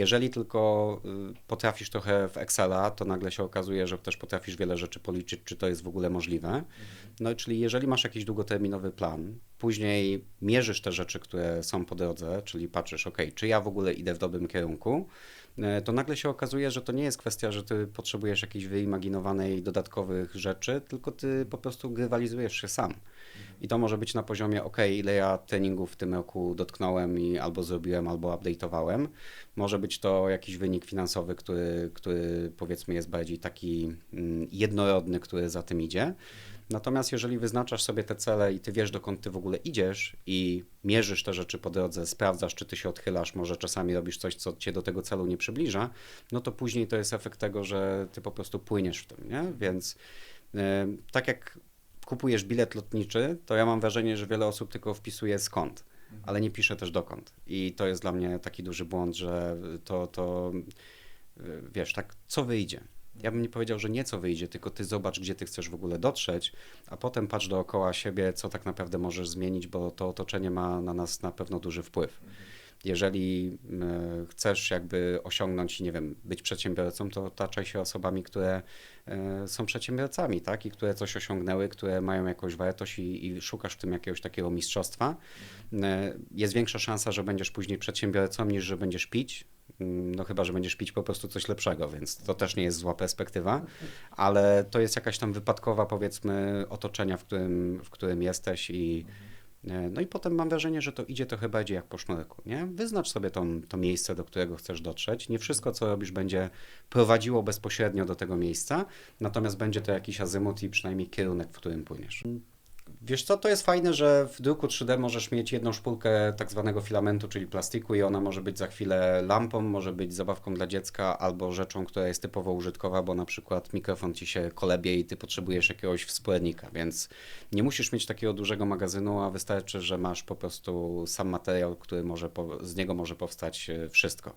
Jeżeli tylko y, potrafisz trochę w Excela, to nagle się okazuje, że też potrafisz wiele rzeczy policzyć, czy to jest w ogóle możliwe. No czyli jeżeli masz jakiś długoterminowy plan, później mierzysz te rzeczy, które są po drodze, czyli patrzysz, ok, czy ja w ogóle idę w dobrym kierunku, e, to nagle się okazuje, że to nie jest kwestia, że ty potrzebujesz jakiejś wyimaginowanej dodatkowych rzeczy, tylko ty po prostu grywalizujesz się sam. I to może być na poziomie, ok, ile ja treningów w tym roku dotknąłem i albo zrobiłem, albo update'owałem. Może być to jakiś wynik finansowy, który, który powiedzmy jest bardziej taki mm, jednorodny, który za tym idzie. Natomiast jeżeli wyznaczasz sobie te cele i ty wiesz, dokąd ty w ogóle idziesz i mierzysz te rzeczy po drodze, sprawdzasz, czy ty się odchylasz, może czasami robisz coś, co cię do tego celu nie przybliża, no to później to jest efekt tego, że ty po prostu płyniesz w tym, nie? Więc yy, tak jak kupujesz bilet lotniczy, to ja mam wrażenie, że wiele osób tylko wpisuje skąd, ale nie pisze też dokąd. I to jest dla mnie taki duży błąd, że to, to yy, wiesz, tak co wyjdzie. Ja bym nie powiedział, że nie co wyjdzie, tylko ty zobacz, gdzie ty chcesz w ogóle dotrzeć, a potem patrz dookoła siebie, co tak naprawdę możesz zmienić, bo to otoczenie ma na nas na pewno duży wpływ. Jeżeli y, chcesz jakby osiągnąć, nie wiem, być przedsiębiorcą, to otaczaj się osobami, które y, są przedsiębiorcami, tak? I które coś osiągnęły, które mają jakąś wartość i, i szukasz w tym jakiegoś takiego mistrzostwa. Y, jest większa szansa, że będziesz później przedsiębiorcą, niż że będziesz pić. Mm, No chyba, że będziesz pić po prostu coś lepszego, więc to też nie jest zła perspektywa, ale to jest jakaś tam wypadkowa powiedzmy otoczenia, w którym, w którym jesteś i e, no i potem mam wrażenie, że to idzie trochę bardziej jak po sznurku, nie? Wyznacz sobie to miejsce, do którego chcesz dotrzeć. Nie wszystko, co robisz, będzie prowadziło bezpośrednio do tego miejsca, natomiast będzie to jakiś azymut i przynajmniej kierunek, w którym płyniesz. Wiesz co, to jest fajne, że w druku 3D możesz mieć jedną szpulkę tak zwanego filamentu, czyli plastiku i ona może być za chwilę lampą, może być zabawką dla dziecka albo rzeczą, która jest typowo użytkowa, bo na przykład mikrofon ci się kolebie i ty potrzebujesz jakiegoś wspólnika, więc nie musisz mieć takiego dużego magazynu, a wystarczy, że masz po prostu sam materiał, który może, po, z niego może powstać e, wszystko.